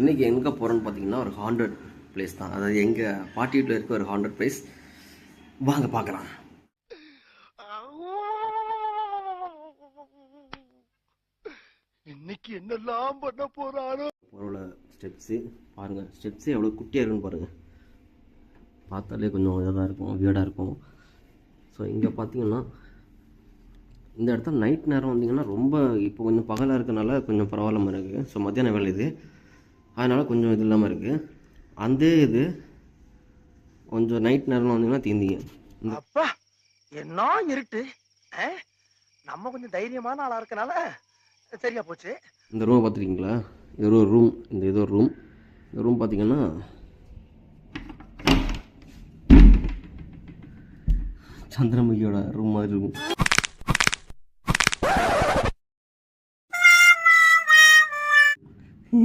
இன்றைக்கி எங்கே போகிறோன்னு பார்த்தீங்கன்னா ஒரு ஹாண்டட் பிளேஸ் தான். அதாவது எங்கள் பாட்டி வீட்டில் இருக்க ஒரு ஹாண்டட் பிளேஸ் வாங்க பார்க்கலாம் இன்னைக்கு என்னெல்லாம் பண்ண போறாரோ? போகிற ஸ்டெப்ஸு பாருங்கள் ஸ்டெப்ஸே எவ்வளோ குட்டியாக இருக்குன்னு பாருங்கள் பார்த்தாலே கொஞ்சம் இதாக தான் இருக்கும் வியர்டாக இருக்கும். ஸோ இங்கே பார்த்தீங்கன்னா இந்த இடத்துல நைட் நேரம் வந்தீங்கன்னா ரொம்ப இப்போ கொஞ்சம் பகலாக இருக்கனால கொஞ்சம் பரவாயில்லாமல் இருக்குது ஸோ மத்தியான வேலை இது. அதனால் கொஞ்சம் இது இல்லாமல் இருக்குது அந்த இது கொஞ்சம் நைட் நேரம் வந்தீங்கன்னா தீந்திங்க. அப்பா என்ன இருட்டு? நம்ம கொஞ்சம் தைரியமான ஆளா இருக்கனால சரியா போச்சு. இந்த ரூமை பார்த்துருக்கீங்களா இது ஒரு ரூம் இந்த இது ஒரு ரூம் இந்த ரூம் பார்த்தீங்கன்னா சந்திரமுகியோட ரூம் மாதிரி இருக்கும்.